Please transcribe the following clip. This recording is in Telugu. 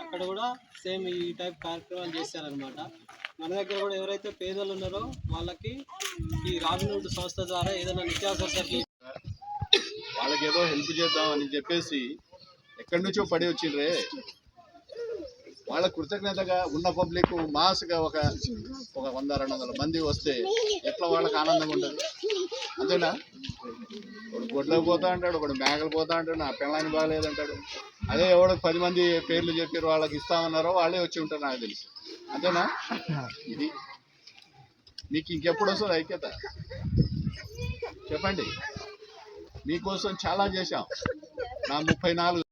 అక్కడ కూడా సేమ్ ఈ టైప్ కార్యక్రమాలు చేశారనమాట మన దగ్గర కూడా ఎవరైతే పేదలు ఉన్నారో వాళ్ళకి ఈ రాబిన్హుడ్ సంస్థ ద్వారా ఏదైనా నిత్యావసర సరుకులు వాళ్ళకి ఏదో హెల్ప్ చేద్దామని చెప్పేసి ఎక్కడి నుంచో పడి వచ్చిండ్రే. వాళ్ళ కృతజ్ఞతగా ఉన్న పబ్లిక్ మాస్గా ఒక ఒక వంద రెండు వందల మంది వస్తే ఎట్లా వాళ్ళకి ఆనందంగా ఉంటుంది? అంతేనా? ఒకడు గొడ్లకు పోతా అంటాడు ఒకడు మేకలు పోతా అంటాడు నా పిల్లని బాగలేదంటాడు అదే ఎవడో పది మంది పేర్లు చెప్పారు వాళ్ళకి ఇస్తామన్నారో వాళ్ళే వచ్చి ఉంటారు నాకు తెలిసి. అంతేనా? ఇది మీకు ఇంకెప్పుడు వస్తుంది ఐక్యత? చెప్పండి. మీకోసం చాలా చేశాం. నా ముప్పై నాలుగు